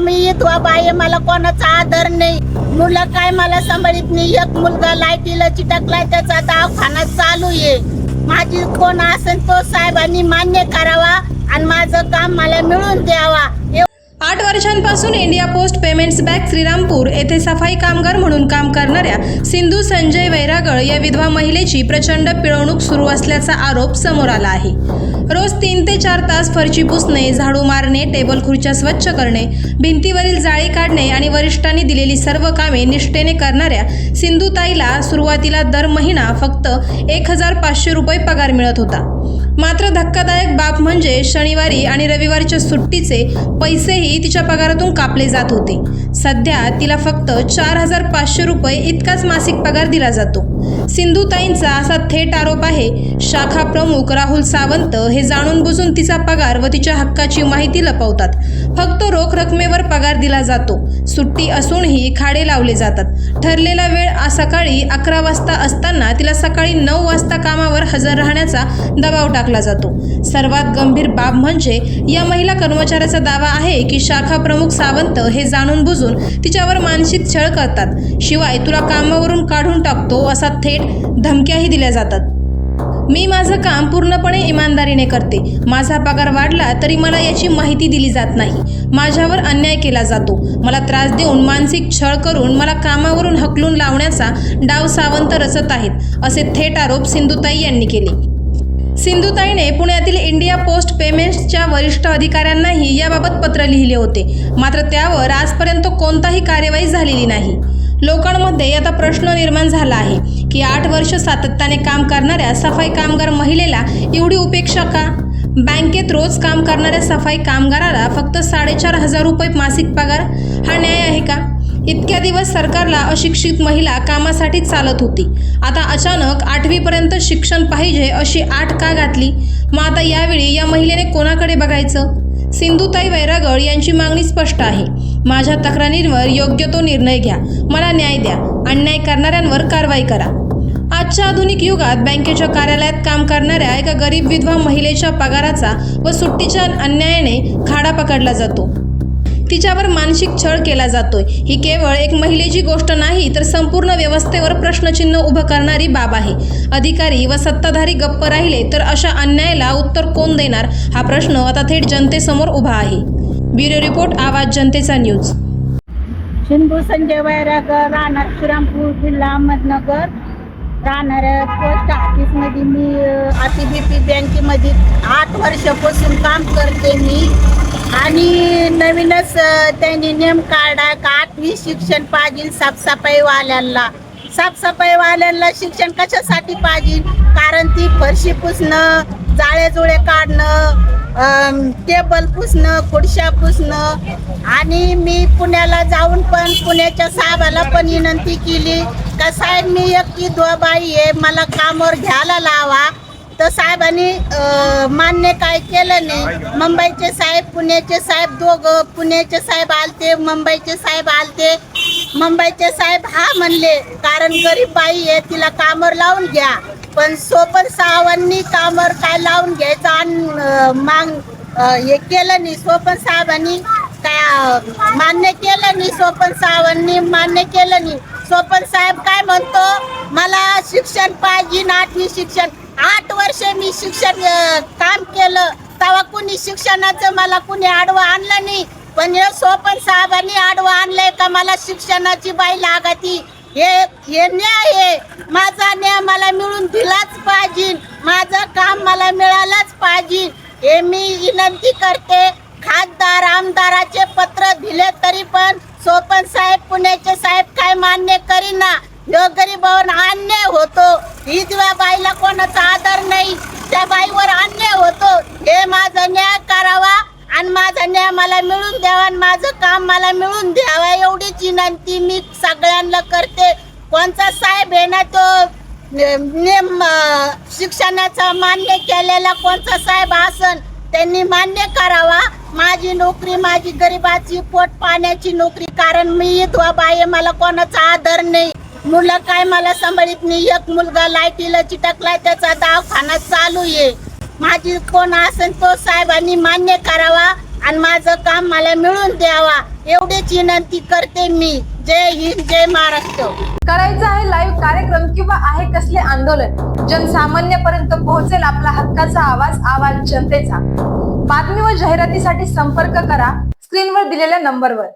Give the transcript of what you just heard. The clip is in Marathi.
मी विधवा बाई मला कोणाचा आदर नाही. मुलं काय मला सांभाळीत नाही. एक मुलगा लाईटीला चिटकलाय त्याचा दवाखाना चालू आहे. माझी कोण असेल तो साहेबांनी मान्य करावा आणि माझं काम मला मिळून द्यावा. आठ वर्षांपासून India post payments bank Shrirampur येथे सफाई कामगार म्हणून काम करणाऱ्या सिंधू संजय वैरागळ या विधवा महिलेची प्रचंड पिळवणूक सुरू असल्याचा आरोप समोर आला आहे. रोज तीन ते चार तास फरची पुसणे झाडू मारणे टेबल खुर्च्या स्वच्छ करणे भिंतीवरील जाळी काढणे आणि वरिष्ठांनी दिलेली सर्व कामे निष्ठेने करणाऱ्या सिंधुताईला सुरुवातीला दर महिना फक्त एक हजार पाचशे रुपये पगार मिळत होता. मात्र धक्कादायक बाब म्हणजे शनिवारी आणि रविवारीच्या सुट्टीचे पैसेही तिच्या पगारातून कापले जात होते. सध्या तिला फक्त चार हजार पाचशे रुपये इतकाच मासिक पगार दिला जातो. सिंधुताईंचा असा थेट आरोप आहे शाखा प्रमुख राहुल सावंत हे जाणून बुजून तिचा पगार व तिच्या हक्काची माहिती लपवतात. फक्त रोख रकमेवर पगार दिला जातो. सुट्टी असूनही खाडे लावले जातात. ठरलेला वेळ सकाळी अकरा वाजता असताना तिला सकाळी नऊ वाजता कामावर हजर राहण्याचा दबाव टाकतो टाकला जातो. सर्वात गंभीर बाब म्हणजे या महिला कर्मचाऱ्याचा दावा आहे की शाखा प्रमुख सावंत हे जाणून बुजून तिच्यावर मानसिक छळ करतात. शिवाय तुला कामावरून काढून टाकतो असा थेट धमक्याही दिल्या जातात. मी माझं काम पूर्णपणे इमानदारीने करते. माझा पगार वाढला तरी मला याची माहिती दिली जात नाही. माझ्यावर अन्याय केला जातो. मला त्रास देऊन मानसिक छळ करून मला कामावरून हकलून लावण्याचा डाव सावंत रचत आहेत असे थेट आरोप सिंधुताई यांनी केले. सिंधुताईने पुण्यातील इंडिया पोस्ट पेमेंट्सच्या वरिष्ठ अधिकाऱ्यांनाही याबाबत पत्र लिहिले होते. मात्र त्यावर आजपर्यंत कोणताही कार्यवाही झालेली नाही. लोकांमध्ये आता प्रश्न निर्माण झाला आहे की आठ वर्ष सातत्याने काम करणाऱ्या सफाई कामगार महिलेला एवढी उपेक्षा का? बँकेत रोज काम करणाऱ्या सफाई कामगाराला फक्त साडेचार हजार रुपये मासिक पगार? हा न्याय आहे का? इतक्या दिवस सरकारला अशिक्षित महिला कामासाठी चालत होती. आता अचानक आठवीपर्यंत शिक्षण पाहिजे अशी आठ का घातली? मग आता यावेळी या महिलेने कोणाकडे बघायचं? सिंधुताई वैरागड यांची मागणी स्पष्ट आहे. माझ्या तक्रारींवर योग्य तो निर्णय घ्या. मला न्याय द्या. अन्याय करणाऱ्यांवर कारवाई करा. आजच्या आधुनिक युगात बँकेच्या कार्यालयात काम करणाऱ्या एका गरीब विधवा महिलेच्या पगाराचा व सुट्टीच्या अन्यायाने खाडा पकडला जातो. तिच्यावर मानसिक छळ केला जातोय. ही केवळ एक महिलेची गोष्ट नाही तर संपूर्ण व्यवस्थेवर प्रश्नचिन्ह उभं करणारी बाब आहे. अधिकारी व सत्ताधारी गप्प राहिले तर अशा अन्यायाला उत्तर कोण देणार? हा प्रश्न आता थेट जनतेसमोर उभा आहे. ब्युरो रिपोर्ट आवाज जनतेचा न्यूज. सिंधू संजय वैरागर राहणार श्रीरामपूर जिल्हा अहमदनगर राहणार पोस्ट ऑफिसमध्ये मी आय बी पी बँकेमध्ये आठ वर्षापासून काम करते मी. आणि नवीनच त्यांनी नेम काढा का आठवी शिक्षण पाहिजे साफसफाईवाल्यांना. साफसफाईवाल्यांना शिक्षण कशासाठी पाहिजे? कारण ती फरशी पुसणं जाळेजुळे काढणं टेबल पुसणं खुर्च्या पुसणं. आणि मी पुण्याला जाऊन पण पुण्याच्या साहेबाला पण विनंती केली का साहेब मी एक विधवा बाई आहे मला कामावर घ्यायला लावा. तर साहेबांनी मान्य काय केलं नाही. मुंबईचे साहेब पुण्याचे साहेब दोघं पुण्याचे साहेब आलते मुंबईचे साहेब आलते. मुंबईचे साहेब हा म्हणले कारण गरीब बाई आहे तिला कामावर लावून घ्या. पण सोपन साहेबांनी कामावर काय लावून घ्यायचं आणि मांग हे केलं नाही. सोपन साहेबांनी काय मान्य केलं नाही. सोपन साहेबांनी मान्य केलं नाही. सोपन साहेब काय म्हणतो? मला शिक्षण पाहिजे आठवी शिक्षण. आठ वर्ष मी शिक्षण काम केलं. तेव्हा कुणी शिक्षणाचं मला कुणी आडवं आणलं नाही. पण हे सोपन साहेबांनी आडवं आणलंय का मला शिक्षणाची बाई लागती? हे हे न्याय आहे. माझा न्याय मला मिळून दिलाच पाहिजे. माझं काम मला मिळालंच पाहिजे. हे मी विनंती करते. खासदार आमदाराचे पत्र दिले तरी पण सोपन साहेब पुण्याचे साहेब काय मान्य करीना. ह्यो गरीबावर अन्याय होतो. विधवा बाईला कोणाचा आदर नाही. त्या बाईवर अन्याय होतो. हे माझं न्याय आणि माझा न्याय मला मिळून द्यावा आणि माझं काम मला मिळून द्यावा एवढीच विनंती मी सगळ्यांना करते. कोणचा साहेब आहे ना तो नेम शिक्षणाचा मान्य केलेला कोणता साहेब आसन त्यांनी मान्य करावा. माझी नोकरी माझी गरिबाची पोट पाण्याची नोकरी कारण मी विधवा बाई आहे, मला कोणाचा आदर नाही. मुलं काय मला सांभाळत नाही. एक मुलगा लाईटीला चिटकलाय त्याचा दवाखाना चालू आहे. माझी कोण असेल तो साहेबांनी मान्य करावा आणि माझं काम मला मिळून द्यावा. एवढीच विनंती करते मी. जय हिंद जय महाराष्ट्र. करायचं आहे लाईव्ह कार्यक्रम किंवा आहे कसले आंदोलन जनसामान्यपर्यंत पोहोचेल आपला हक्काचा आवाज आवाज जनतेचा. बातमी व जाहिरातीसाठी संपर्क करा स्क्रीनवर दिलेल्या नंबरवर